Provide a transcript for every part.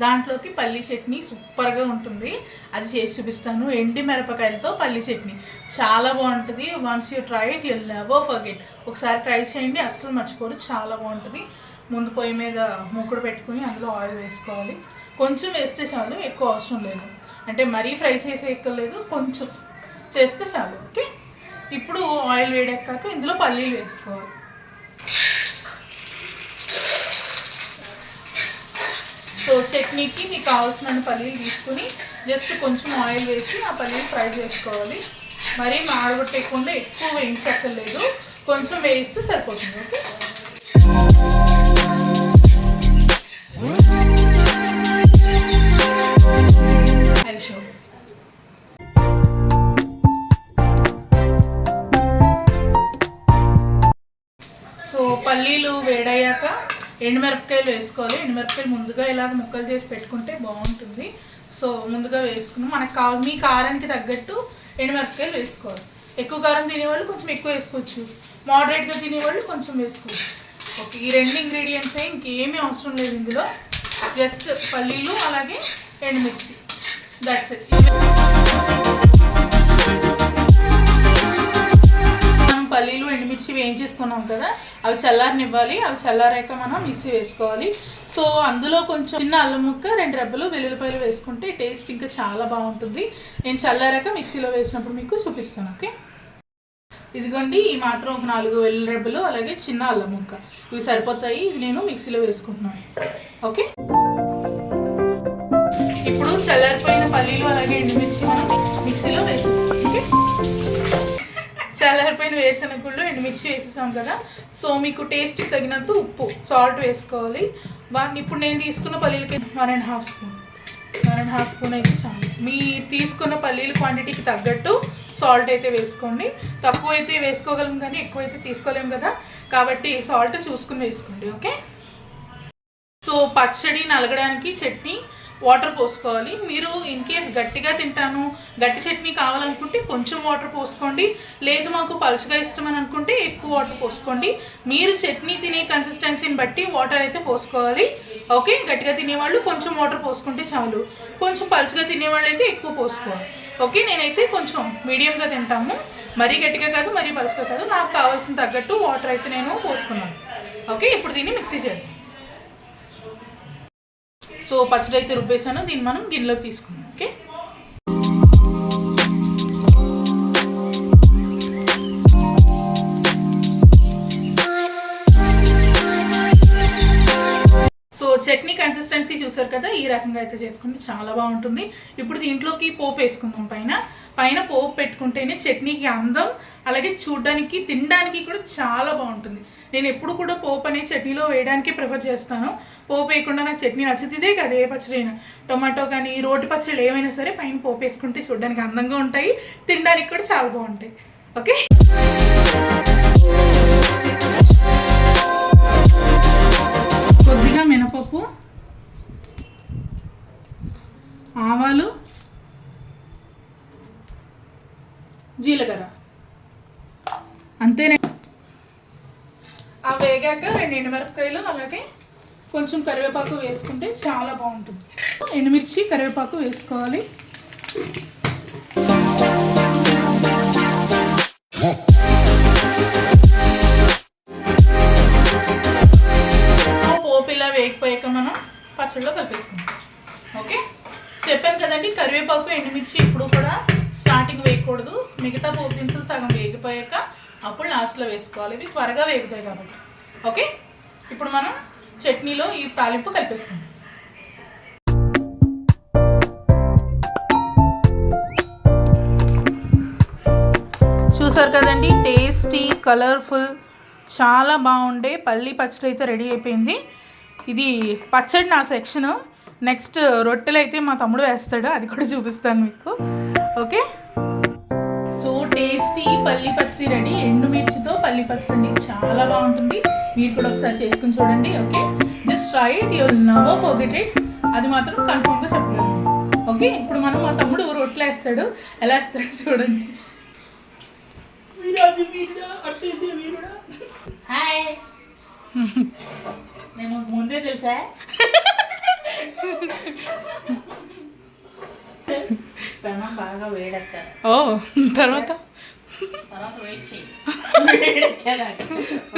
దాంట్లోకి పల్లి చట్నీ సూపర్గా ఉంటుంది. అది చేసి చూపిస్తాను. ఎండి మిరపకాయలతో పల్లి చట్నీ. చాలా బాగుంటుంది. Once you try it you never forget ఒకసారి ట్రై చేయండి. అస్సలు మర్చిపోరు. చాలా బాగుంటుంది. ముందు పొయ్యి మీద మూకుడు పెట్టుకుని అందులో ఆయిల్ వేసుకోవాలి. కొంచెం వేస్తే చాలు. ఎక్కువ అవసరం లేదు. అంటే మరీ ఫ్రై చేసే ఎక్కర్లేదు కొంచెం చేస్తే చాలు. ఓకే? ఇప్పుడు ఆయిల్ వేడెక్కాక ఇందులో పల్లీలు వేసుకోవాలి సో చట్నీకి మీకు కావాల్సిన పల్లీలు తీసుకుని జస్ట్ కొంచెం ఆయిల్ వేసి ఆ పల్లీలు ఫ్రై చేసుకోవాలి. మరీ మాడగొట్టేయకుండా ఎక్కువ వేయించక్కర్లేదు. కొంచెం వేయిస్తే సరిపోతుంది ఓకే? ఎండుమిరపకాయలు వేసుకోవాలి. ఎండుమిరపకాయలు ముందుగా ఇలాగ ముక్కలు చేసి పెట్టుకుంటే బాగుంటుంది. సో ముందుగా వేసుకున్నాం. మనకు కా మీ కారానికి తగ్గట్టు ఎండుమిరపకాయలు వేసుకోవాలి. ఎక్కువ కారం తినేవాళ్ళు కొంచెం ఎక్కువ వేసుకోవచ్చు. మోడరేట్గా తినేవాళ్ళు కొంచెం వేసుకోవచ్చు. ఓకే ఈ రెండు ఇంగ్రీడియంట్స్ ఇంకేమీ అవసరం లేదు ఇందులో. జస్ట్ పల్లీలు అలాగే ఎండుమిర్చి. దట్స్ ఇట్ పల్లీలు వేయించేసుకున్నాం కదా అవి చల్లారనివ్వాలి అవి చల్లారాక మనం మిక్సీ వేసుకోవాలి. సో అందులో కొంచెం చిన్న అల్లం ముక్క రెండు రెబ్బలు వెల్లుల్లిపాయలు వేసుకుంటే టేస్ట్ ఇంకా చాలా బాగుంటుంది. నేను చల్లారాక మిక్సీలో వేసినప్పుడు మీకు చూపిస్తాను ఓకే? ఇదిగోండి ఈ మాత్రం ఒక నాలుగు వెల్లుల్లి రెబ్బలు అలాగే చిన్న అల్లం ముక్క. ఇవి సరిపోతాయి ఇది నేను మిక్సీలో వేసుకుంటున్నాను ఓకే? ఇప్పుడు చల్లారిపోయిన పల్లీలు అలాగే ఎండుమిర్చి చల్లారిపోయిన ఎండుమిర్చి వేసేసాం కదా. సో మీకు టేస్ట్ తగినంత ఉప్పు సాల్ట్ వేసుకోవాలి. వన్ ఇప్పుడు నేను తీసుకున్న పల్లీలకి one and half spoon one and half spoon అయితే చాలు. మీ తీసుకున్న పల్లీల క్వాంటిటీకి తగ్గట్టు సాల్ట్ అయితే వేసుకోండి. తక్కువ అయితే వేసుకోగలం కానీ ఎక్కువ అయితే తీసుకోలేము కదా. కాబట్టి సాల్ట్ చూసుకుని వేసుకోండి ఓకే సో పచ్చడి నలగడానికి చట్నీ వాటర్ పోసుకోవాలి. మీరు ఇన్ కేస్ గట్టిగా తింటాను గట్టి చట్నీ కావాలనుకుంటే కొంచెం వాటర్ పోసుకోండి. లేదు మాకు పలుచగా ఇష్టం అని అనుకుంటే ఎక్కువ వాటర్ పోసుకోండి. మీరు చట్నీ తినే కన్సిస్టెన్సీని బట్టి వాటర్ అయితే పోసుకోవాలి. ఓకే? గట్టిగా తినేవాళ్ళు కొంచెం వాటర్ పోసుకుంటే చాలు. కొంచెం పలుచగా తినేవాళ్ళు అయితే ఎక్కువ పోసుకోవాలి. ఓకే? నేనైతే కొంచెం మీడియంగా తింటాము. మరీ గట్టిగా కాదు మరీ పలుచగా కాదు. నాకు కావాల్సిన తగ్గట్టు వాటర్ అయితే నేను పోసుకున్నాను. ఓకే? ఇప్పుడు దీన్ని మిక్సీ చేద్దాం. సో పచ్చడి అయితే రుబ్బేసాను దీన్ని మనం గిన్నెలోకి తీసుకుందాం ఓకే? చట్నీ కన్సిస్టెన్సీ చూసారు కదా ఈ రకంగా అయితే చేసుకుంటే చాలా బాగుంటుంది. ఇప్పుడు దీంట్లోకి పోపు వేసుకుందాం పైన. పైన పోపు పెట్టుకుంటేనే చట్నీకి అందం అలాగే చూడడానికి తినడానికి కూడా చాలా బాగుంటుంది. నేను ఎప్పుడు కూడా పోపు అనేది చట్నీలో వేయడానికి ప్రిఫర్ చేస్తాను. పోపు వేయకుండా నాకు చట్నీ నచ్చితే ఇదే కదా ఏ పచ్చడి అయినా టొమాటో కానీ రోటి పచ్చళ్ళు ఏమైనా సరే పైన పోపు వేసుకుంటే చూడడానికి అందంగా ఉంటాయి తినడానికి కూడా చాలా బాగుంటాయి. ఓకే? పసుపు ఆవాలు జీలకర్ర. అంతేనే. ఆ వేగాక రెండు ఎండుమిరపకాయలు అలాగే కొంచెం కరివేపాకు వేసుకుంటే చాలా బాగుంటుంది. ఎండుమిర్చి కరివేపాకు వేసుకోవాలి. పచ్చడిలో కలిపేసుకుంటాం. ఓకే? చెప్పాను కదండి కరివేపాకు ఎండుమిర్చి ఇప్పుడు కూడా స్టార్టింగ్ వేయకూడదు. మిగతా పోపు దినుసులు సగం వేగిపోయాక అప్పుడు లాస్ట్లో వేసుకోవాలి. ఇవి త్వరగా వేగుతాయి కాబట్టి. ఓకే? ఇప్పుడు మనం చట్నీలో ఈ తాలింపు కలిపేసుకుందాం. చూసారు కదండి టేస్టీ కలర్ఫుల్ చాలా బాగుండే పల్లి పచ్చడి అయితే రెడీ అయిపోయింది. ఇది పచ్చడి నా సెక్షన్. నెక్స్ట్ రొట్టెలు అయితే మా తమ్ముడు వేస్తాడు అది కూడా చూపిస్తాను మీకు. ఓకే? సో టేస్టీ పల్లి పచ్చడి రెడీ. ఎండుమిర్చితో పల్లి పచ్చడి చాలా బాగుంటుంది. మీరు కూడా ఒకసారి చేసుకుని చూడండి okay? Just try it you never forget it. అది మాత్రం కన్ఫర్మ్గా చెప్పగలను. ఓకే? ఇప్పుడు మనం మా తమ్ముడు రొట్టెలు వేస్తాడు. ఎలా వేస్తాడు చూడండి. వీరాజు వీరుడా అట్టేసే వీరుడా. హాయ్. మేము ముందే తెలుసా? పెనం బాగా వేడెక్కాలి ఓ తర్వాత? తర్వాత వెయిట్ చేయి.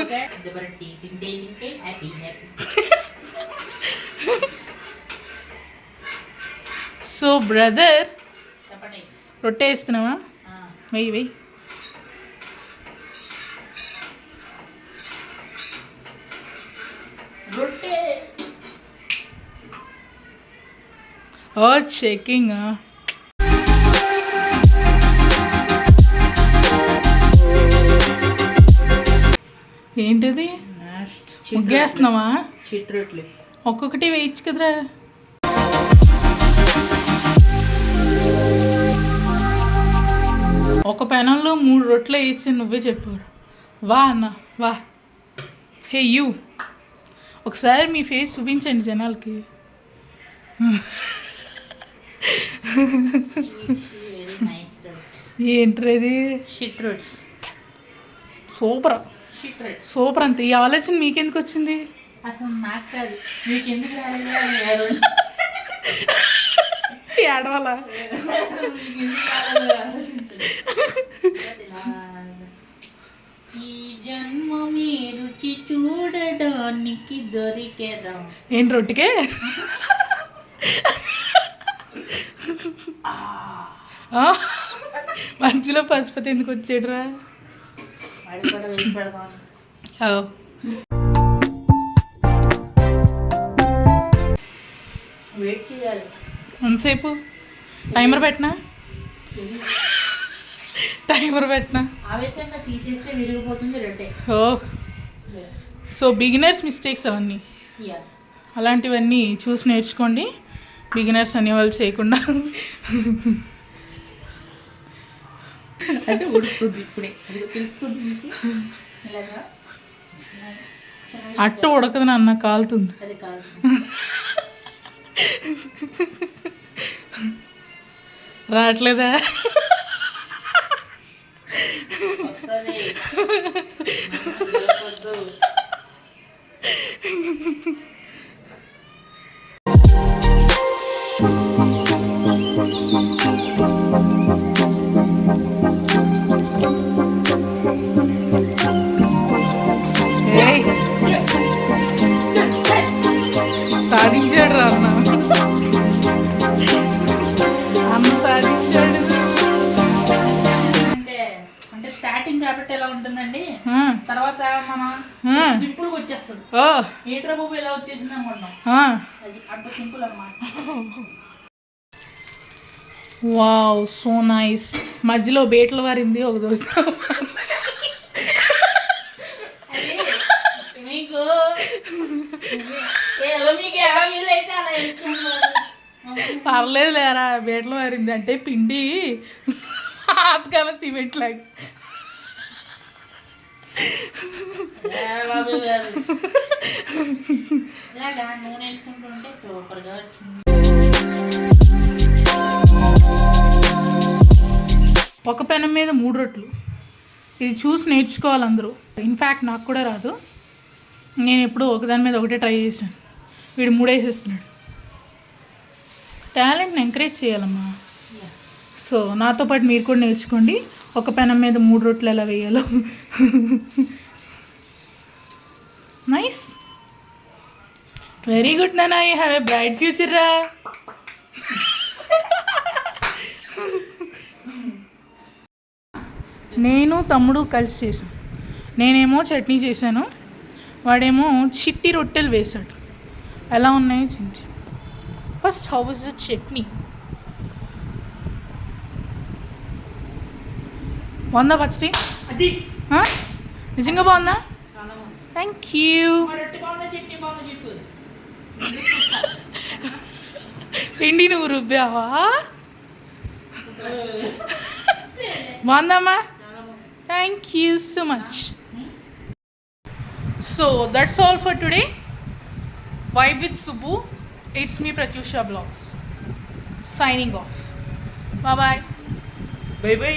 ఓకే టీ తింటే తింటే హ్యాపీ హ్యాపీ సో బ్రదర్ చెప్పండి. రొట్టె వేస్తున్నావా? వెయ్యి వెయ్యి ఓ చెకింగ్ ఏంటిది? నెక్స్ట్ ముగ్గేస్తున్నావా? చిట్ రొట్టెలు ఒక్కొక్కటి వేయచ్చు కదరా. ఒక పెనంలో మూడు రొట్టెలు వేయించి నువ్వే చెప్పారు వా అన్న వా. హే యూ ఒకసారి మీ ఫేస్ చూపించండి జనాలకి. రొట్స్ సూపర్. సూపర్ అంతే. ఈ ఆలోచన మీకెందుకు వచ్చింది? ఏడవాలా. ఈ జన్మ మీ రుచి చూడడానికి దొరికేదాం? ఏంటి రొట్టెకే? ఆ? మధ్యలో పశుపతి ఎందుకు వచ్చాడురా. వెయిట్ చేయాలి. ఎంతసేపు? టైమర్ పెట్టినా? టైమర్ పెట్టినా? ఆవేశంగా తీసేస్తే విరిగిపోతుంది రొట్టె. ఓ. సో బిగినర్స్ మిస్టేక్స్ అవన్నీ. అలాంటివన్నీ చూసి నేర్చుకోండి. బిగినర్స్ అనేవాళ్ళు చేయకుండా. అంటే ఇప్పుడే. అట్టు ఉడకదు నాన్న కాలుతుంది. రావట్లేదా? బాబు ఎలా వచ్చేసింది అంత సింపుల్ వావ్ సో నైస్. మధ్యలో బేటలు వారింది ఒక దోశ మీకు పర్లేదు లేరా బేటలు వారింది అంటే పిండి ఆతకాలం సిమెంట్ లాగా. ఇలాగా నూనె వచ్చింది ఒక పెనం మీద మూడు రొట్లు. ఇది చూసి నేర్చుకోవాలి అందరూ. ఇన్ఫ్యాక్ట్ నాకు కూడా రాదు. నేను ఎప్పుడు ఒకదాని మీద ఒకటే ట్రై చేశాను. వీడు మూడు వేసేస్తున్నాడు టాలెంట్ని ఎంకరేజ్ చేయాలమ్మా. సో నాతో పాటు మీరు కూడా నేర్చుకోండి. ఒక పెనం మీద మూడు రొట్లు ఎలా వేయాలో. నైస్ వెరీ గుడ్ నానా I have a bright future రా నేను తమ్ముడు కలిసి చేశాను నేనేమో చట్నీ చేశాను. వాడేమో చిట్టి రొట్టెలు వేశాడు. ఎలా ఉన్నాయో చించి first how is the chutney బాగుందా పచ్చడి? నిజంగా బాగుందా. థ్యాంక్ యూ పిండి నువ్వు రుబ్బావా? బాగుందమ్మా? Thank you so much so that's all for today vibe with Subbu it's me Pratyusha blogs signing off bye bye bye